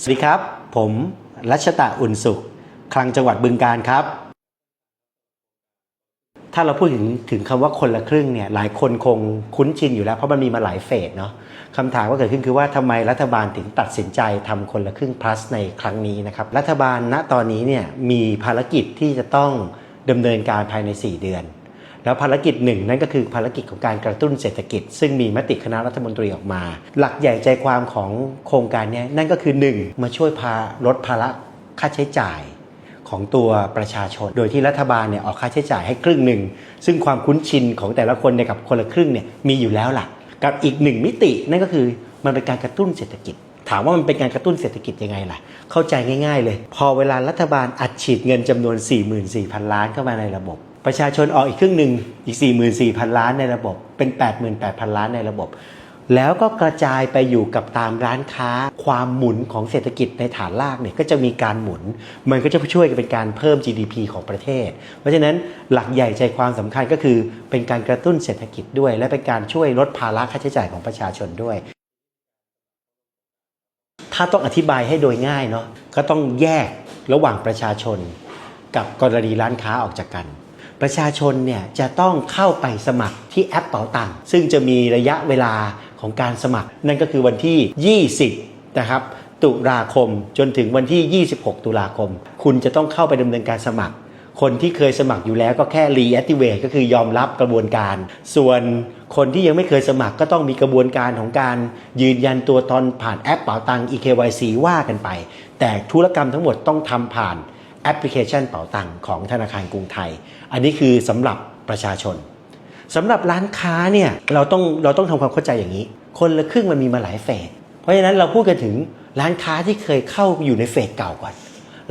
สวัสดีครับ ผมรัชตะอุ่นสุข คลังจังหวัดบึงการครับ ถ้าเราพูดถึงถึงคำว่าคนละครึ่งเนี่ยหลายคนคงคุ้นชินอยู่แล้วเพราะมันมีมาหลายเฟสเนาะคำถามก็เกิดขึ้นคือว่าทำไมรัฐบาลถึงตัดสินใจทำคนละครึ่ง plus ในครั้งนี้นะครับ รัฐบาลณตอนนี้เนี่ยมีภารกิจที่จะต้องดำเนินการภายใน 4 เดือน แล้วภารกิจหนึ่งนั่นก็คือภารกิจของการกระตุ้นเศรษฐกิจ ซึ่งมีมติคณะรัฐมนตรีออกมา หลักใหญ่ใจความของโครงการนี้นั่นก็คือ 1 มาช่วยพาลดภาระค่าใช้จ่ายของตัวประชาชน โดยที่รัฐบาลเนี่ยออกค่าใช้จ่ายให้ครึ่งหนึ่ง ซึ่งความคุ้นชินของแต่ละคนเนี่ยกับคนละครึ่งเนี่ยมีอยู่แล้วล่ะ กับอีกหนึ่งมิตินั่นก็คือมันเป็นการกระตุ้นเศรษฐกิจ ถามว่ามันเป็นการกระตุ้นเศรษฐกิจยังไงล่ะ เข้าใจง่าย ๆ เลย พอเวลารัฐบาลอัดฉีดเงินจำนวน 44,000 ล้านเข้ามาในระบบ ประชาชนออกอีกครึ่งหนึ่งอีก 44,000 ล้านในระบบ เป็น 88,000 ล้านในระบบ แล้วก็กระจายไปอยู่กับตามร้านค้า ความหมุนของเศรษฐกิจในฐานรากเนี่ยก็จะมีการหมุน มันก็จะช่วยกันเป็นการเพิ่ม GDP ของประเทศ เพราะฉะนั้นหลักใหญ่ใจความสำคัญก็คือเป็นการกระตุ้นเศรษฐกิจด้วย และเป็นการช่วยลดภาระค่าใช้จ่ายของประชาชนด้วยถ้าต้องอธิบายให้โดยง่ายเนาะก็ต้องแยกระหว่างประชาชน กับกรณีร้านค้าออกจากกัน ประชาชนเนี่ยจะต้องเข้าไปสมัครที่แอปเป๋าตังค์ซึ่งจะมีระยะเวลาของการสมัคร นั่นก็คือวันที่ 20 นะครับตุลาคมจนถึงวันที่ 26 ตุลาคม คุณจะต้องเข้าไปดำเนินการสมัคร คนที่เคยสมัครอยู่แล้วก็แค่ reactivate ก็คือยอมรับกระบวนการ ส่วนคนที่ยังไม่เคยสมัครก็ต้องมีกระบวนการของการยืนยันตัวตนผ่านแอปเป๋าตังค์ eKYC ว่ากันไป แต่ธุรกรรมทั้งหมดต้องทำผ่าน แอปพลิเคชันเป๋าตังค์ของธนาคารกรุงไทย อันนี้คือสำหรับประชาชนสำหรับร้านค้าเนี่ยเราต้องเราต้องทำความเข้าใจอย่างนี้ คนละครึ่งมันมีมาหลายเฟสเพราะฉะนั้นเราพูดกันถึงร้านค้าที่เคยเข้าอยู่ในเฟสเก่าก่อน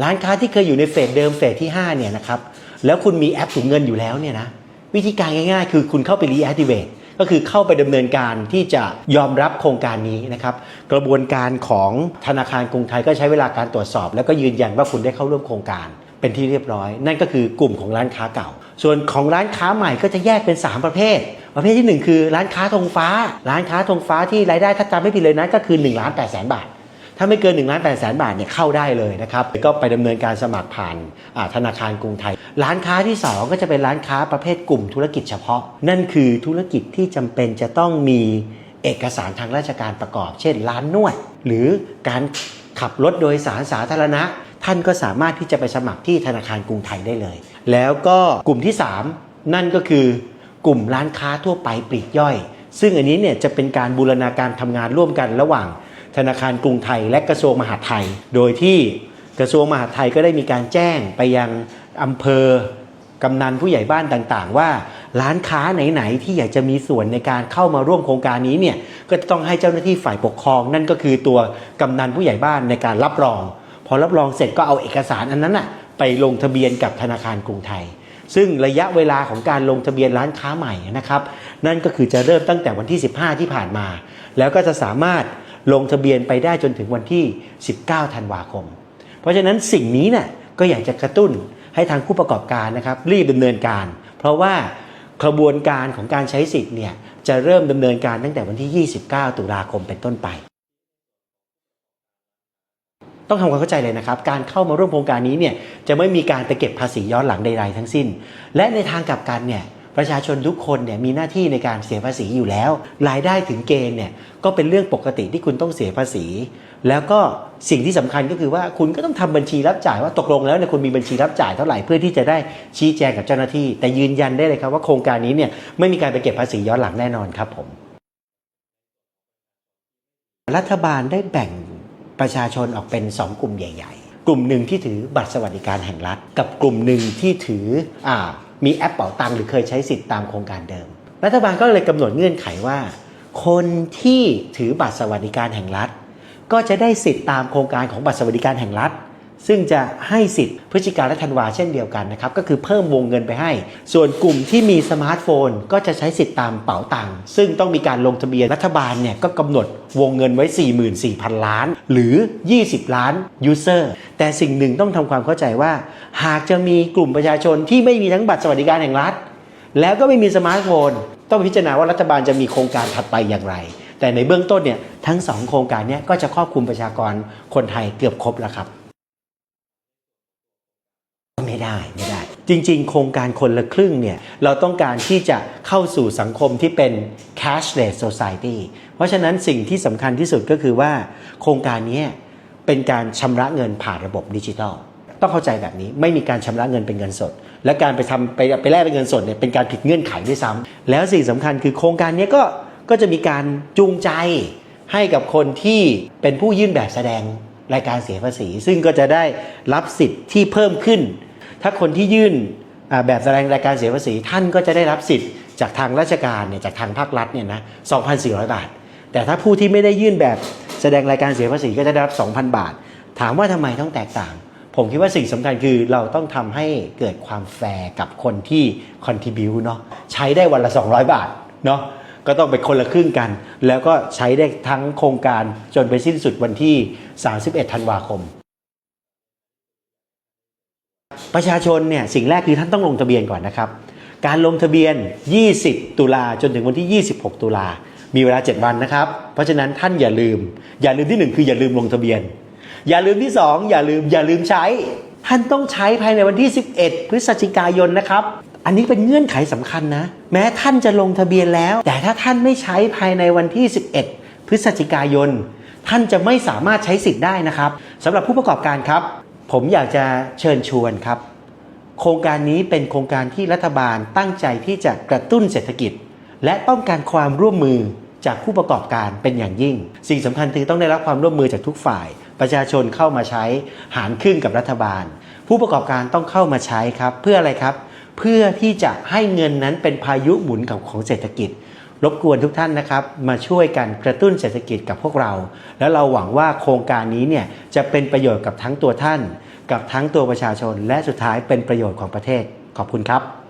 ร้านค้าที่เคยอยู่ในเฟสเดิมเฟสที่5เนี่ยนะครับแล้วคุณมีแอปถุงเงินอยู่แล้วเนี่ยนะวิธีการง่ายๆ คือคุณเข้าไป reactivate ก็คือเข้าไปดำเนินการที่จะยอมรับโครงการนี้นะครับกระบวนการของธนาคารกรุงไทยก็ใช้เวลาการตรวจสอบ แล้วก็ยืนยันว่าคุณได้เข้าร่วมโครงการเป็นที่เรียบร้อย นั่นก็คือกลุ่มของร้านค้าเก่า ส่วนของร้านค้าใหม่ก็จะแยกเป็น 3 ประเภท ประเภทที่ 1 คือร้านค้าธงฟ้า ร้านค้าธงฟ้าที่รายได้ถ้าจำไม่ผิดเลยนะก็คือ1ล้าน8แสนบาท ถ้าไม่เกิน1ล้าน8แสนบาทเนี่ยเข้าได้เลยนะครับก็ไปดำเนินการสมัครผ่านธนาคารกรุงไทย ร้านค้าที่ 2 ก็จะเป็นร้านค้าประเภทกลุ่มธุรกิจเฉพาะ นั่นคือธุรกิจที่จำเป็นจะต้องมีเอกสารทางราชการประกอบ เช่น ร้านนวด หรือการขับรถโดยสารสาธารณะ ท่านก็สามารถที่จะไปสมัครที่ธนาคารกรุงไทยได้เลย แล้วก็กลุ่มที่ 3 นั่นก็คือกลุ่มร้านค้าทั่วไปปลีกย่อย ซึ่งอันนี้เนี่ยจะเป็นการบูรณาการทำงานร่วมกันระหว่าง ธนาคารกรุงไทยและกระทรวงมหาดไทย โดยที่กระทรวงมหาดไทยก็ได้มีการแจ้งไปยังอำเภอกำนันผู้ใหญ่บ้านต่างๆ ว่าร้านค้าไหนๆที่อยากจะมีส่วนในการเข้ามาร่วมโครงการนี้เนี่ยก็ต้องให้เจ้าหน้าที่ฝ่ายปกครอง นั่นก็คือตัวกำนันผู้ใหญ่บ้านในการรับรอง พอรับรองเสร็จก็เอาเอกสารอันนั้นน่ะไปลงทะเบียนกับธนาคารกรุงไทย ซึ่งระยะเวลาของการลงทะเบียนร้านค้าใหม่นะครับ นั่นก็คือจะเริ่มตั้งแต่วันที่ 15 ที่ผ่านมา แล้วก็จะสามารถ ลงทะเบียนไปได้จนถึงวันที่ 19 ธันวาคม เพราะฉะนั้นสิ่งนี้เนี่ยก็อยากจะกระตุ้นให้ทางผู้ประกอบการนะครับรีบดำเนินการ เพราะว่ากระบวนการของการใช้สิทธิ์เนี่ยจะเริ่มดำเนินการตั้งแต่วันที่ 29 ตุลาคมเป็นต้นไป ต้องทำความเข้าใจเลยนะครับ การเข้ามาร่วมโครงการนี้เนี่ยจะไม่มีการไปเก็บภาษีย้อนหลังใดๆทั้งสิ้น และในทางกลับกันเนี่ย ประชาชนทุกคนเนี่ยมีหน้าที่ในการเสียภาษีอยู่แล้ว รายได้ถึงเกณฑ์เนี่ยก็เป็นเรื่องปกติที่คุณต้องเสียภาษี แล้วก็สิ่งที่สำคัญก็คือว่าคุณก็ต้องทำบัญชีรับจ่ายว่าตกลงแล้วเนี่ยคุณมีบัญชีรับจ่ายเท่าไหร่เพื่อที่จะได้ชี้แจงกับเจ้าหน้าที่ แต่ยืนยันได้เลยครับว่าโครงการนี้เนี่ยไม่มีการไปเก็บภาษีย้อนหลังแน่นอนครับผม รัฐบาลได้แบ่งประชาชนออกเป็น 2 กลุ่มใหญ่ ๆ กลุ่มหนึ่งที่ถือบัตรสวัสดิการแห่งรัฐ กับกลุ่มหนึ่งที่ถืออ่า มีแอปเป๋าตังค์หรือเคยใช้สิทธิ์ตามโครงการเดิม รัฐบาลก็เลยกำหนดเงื่อนไขว่า คนที่ถือบัตรสวัสดิการแห่งรัฐ ก็จะได้สิทธิ์ตามโครงการของบัตรสวัสดิการแห่งรัฐ ซึ่งจะให้สิทธิ์พฤศจิกาและธันวาเช่นเดียวกันนะครับ ก็คือเพิ่มวงเงินไปให้ ส่วนกลุ่มที่มีสมาร์ทโฟน ก็จะใช้สิทธิ์ตามเป๋าตังค์ซึ่งต้องมีการลงทะเบียนรัฐบาลเนี่ยก็กำหนดวงเงินไว้ 44,000 ล้าน หรือ 20 ล้านยูเซอร์แต่สิ่งหนึ่งต้องทำความเข้าใจว่า หากจะมีกลุ่มประชาชนที่ไม่มีทั้งบัตรสวัสดิการแห่งรัฐ แล้วก็ไม่มีสมาร์ทโฟน ต้องพิจารณาว่ารัฐบาลจะมีโครงการถัดไปอย่างไรแต่ในเบื้องต้นเนี่ยทั้งสองโครงการเนี้ก็จะครอบคลุมประชากรคนไทยเกือบครบแล้วครับ ไม่ได้ไม่ได้ จริงๆ โครงการคนละครึ่งเนี่ยเราต้องการที่จะเข้าสู่สังคมที่เป็น cashless society เพราะฉะนั้นสิ่งที่สำคัญที่สุดก็คือว่า โครงการนี้เป็นการชำระเงินผ่านระบบดิจิทัลต้องเข้าใจแบบนี้ไม่มีการชำระเงินเป็นเงินสด และการไปทำไปไปแลกเป็นเงินสดเนี่ยเป็นการผิดเงื่อนไขด้วยซ้ำแล้วสิ่งสำคัญคือโครงการนี้ก็ก็จะมีการจูงใจให้กับคนที่เป็นผู้ยื่นแบบแสดงรายการเสียภาษี ซึ่งก็จะได้รับสิทธิ์ที่เพิ่มขึ้น ถ้าคนที่ยื่นแบบแสดงรายการเสียภาษี ท่านก็จะได้รับสิทธิ์จากทางราชการเนี่ยจากทางภาครัฐเนี่ยนะ2,400 บาท แต่ถ้าผู้ที่ไม่ได้ยื่นแบบแสดงรายการเสียภาษีก็จะได้รับ 2,000 บาท ถามว่าทำไมต้องแตกต่าง ผมคิดว่าสิ่งสำคัญคือเราต้องทำให้เกิดความแฟร์กับคนที่คอนทิบิวเนาะใช้ได้วันละ 200 บาทเนาะก็ต้องไปคนละครึ่งกัน แล้วก็ใช้ได้ทั้งโครงการจนไปสิ้นสุดวันที่ 31 ธันวาคม ประชาชนเนี่ยสิ่งแรกคือท่านต้องลงทะเบียนก่อนนะครับ การลงทะเบียน 20 ตุลาจนถึงวันที่ 26 ตุลามีเวลา 7 วันนะครับ เพราะฉะนั้นท่านอย่าลืม อย่าลืมที่ 1 คืออย่าลืมลงทะเบียน อย่าลืมที่ 2 อย่าลืมอย่าลืมใช้ ท่านต้องใช้ภายในวันที่ 11 พฤศจิกายนนะครับ อันนี้เป็นเงื่อนไขสำคัญนะ แม้ท่านจะลงทะเบียนแล้ว แต่ถ้าท่านไม่ใช้ภายในวันที่ 11 พฤศจิกายน ท่านจะไม่สามารถใช้สิทธิ์ได้นะครับสำหรับผู้ประกอบการครับ ผมอยากจะเชิญชวนครับ โครงการนี้เป็นโครงการที่รัฐบาลตั้งใจที่จะกระตุ้นเศรษฐกิจ และต้องการความร่วมมือจากผู้ประกอบการเป็นอย่างยิ่ง สิ่งสำคัญคือต้องได้รับความร่วมมือจากทุกฝ่าย ประชาชนเข้ามาใช้หารครึ่งกับรัฐบาล ผู้ประกอบการต้องเข้ามาใช้ครับ เพื่ออะไรครับ เพื่อที่จะให้เงินนั้นเป็นพายุหมุนกับของเศรษฐกิจ รบกวนทุกท่านนะครับมาช่วยกันกระตุ้นเศรษฐกิจกับพวกเรา แล้วเราหวังว่าโครงการนี้เนี่ยจะเป็นประโยชน์กับทั้งตัวท่าน กับทั้งตัวประชาชน และสุดท้ายเป็นประโยชน์ของประเทศขอบคุณครับ